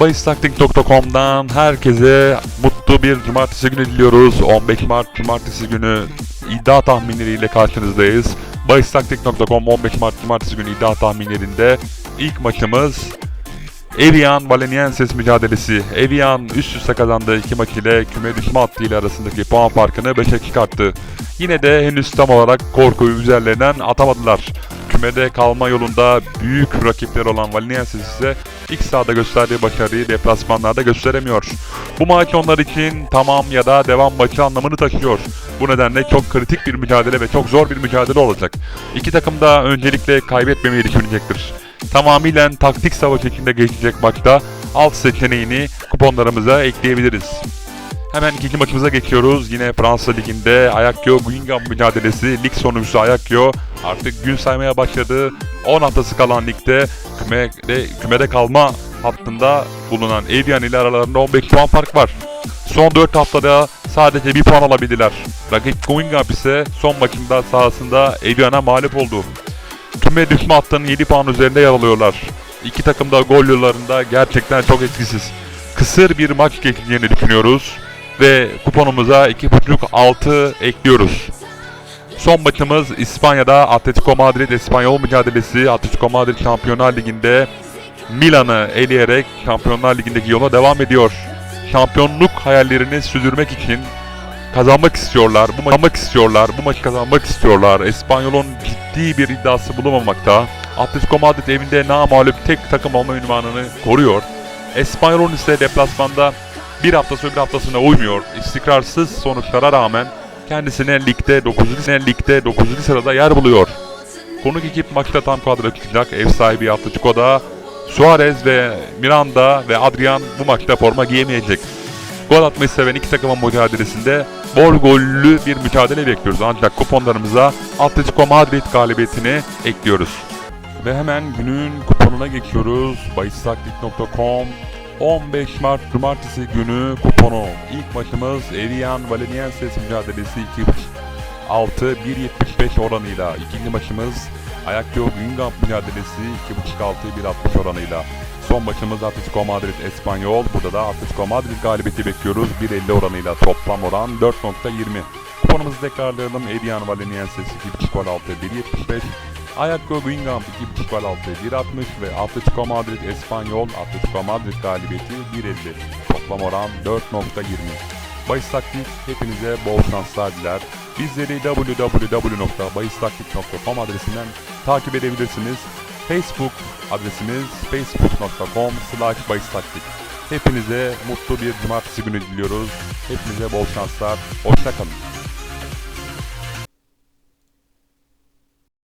Bahistaktik.com'dan herkese mutlu bir cumartesi günü diliyoruz. 15 Mart cumartesi günü iddia tahminleriyle karşınızdayız. Bahistaktik.com 15 Mart cumartesi günü iddia tahminlerinde ilk maçımız Evian Valenienses mücadelesi. Evian üst üste kazandığı iki maç ile küme düşme hattı ile arasındaki puan farkını 5'e çıkarttı. Yine de henüz tam olarak korkuyu üzerlerinden atamadılar. Kümede kalma yolunda büyük rakipler olan Valenienses ise ilk sahada gösterdiği başarıyı deplasmanlarda gösteremiyor. Bu maç onlar için tamam ya da devam maçı anlamını taşıyor. Bu nedenle çok kritik bir mücadele ve çok zor bir mücadele olacak. İki takım da öncelikle kaybetmemeyi düşünecektir. Tamamıyla taktik savaş içinde geçecek maçta alt seçeneğini kuponlarımıza ekleyebiliriz. Hemen ikinci maçımıza geçiyoruz. Yine Fransa Ligi'nde Ajaccio Guingamp mücadelesi. Lig sonuncusu Ajaccio artık gün saymaya başladı. 10 haftası kalan ligde kümede, kümede kalma hattında bulunan Evian ile aralarında 15 puan fark var. Son 4 haftada sadece bir puan alabildiler. Rakip Guingamp ise son maçında sahasında Evian'a mağlup oldu. Küme düşme hattının 7 puan üzerinde yer alıyorlar. İki takım da gol yollarında gerçekten çok etkisiz. Kısır bir maç geçeceğini düşünüyoruz ve kuponumuza 2.5-6 ekliyoruz. Son maçımız İspanya'da Atletico Madrid Espanyol mücadelesi. Atletico Madrid Şampiyonlar Ligi'nde Milan'ı eleyerek Şampiyonlar Ligi'ndeki yola devam ediyor. Şampiyonluk hayallerini sürdürmek için kazanmak istiyorlar. Bu maçı kazanmak istiyorlar. Bu maçı kazanmak istiyorlar. Espanyol'un ciddi bir iddiası bulunmamakta. Atletico Madrid evinde namağlup tek takım olma ünvanını koruyor. Espanyol'un ise deplasmanda bir hafta sonra bir haftasına uymuyor. İstikrarsız sonuçlara rağmen kendisine ligde 9. sene ligde 9. sırada yer buluyor. Konuk ekip maçta tam kadro çıkacak. Ev sahibi Atletico'da Suarez ve Miranda ve Adrian bu maçta forma giyemeyecek. Gol atmayı seven iki takımın mücadelesinde bol gollü bir mücadele bekliyoruz. Ancak kuponlarımıza Atletico Madrid galibiyetini ekliyoruz. Ve hemen günün kuponuna geçiyoruz. Bahistaktik.com 15 Mart Cumartesi günü kuponu. İlk maçımız Evian Valenienses mücadelesi 2.5 1.75 oranıyla. İkinci maçımız Ajaccio Guingamp mücadelesi 2.5 1.60 oranıyla. Son maçımız Atletico Madrid Espanyol. Burada da Atletico Madrid galibiyeti bekliyoruz. 1.50 oranıyla toplam oran 4.20. Kuponumuzu tekrarlayalım. Evian Valenienses 2.5 gol altı 1.75. Ajaccio Guingamp 2.5 gol altı 1.60 ve Atletico Madrid Espanyol Atletico Madrid galibiyeti 1.50. Toplam oran 4.20. Bahis Taktik hepinize bol şanslar diler. Bizleri www.bahistaktik.com adresinden takip edebilirsiniz. Facebook adresimiz facebook.com slash. Hepinize mutlu bir cumartesi günü diliyoruz. Hepinize bol şanslar. Hoşçakalın.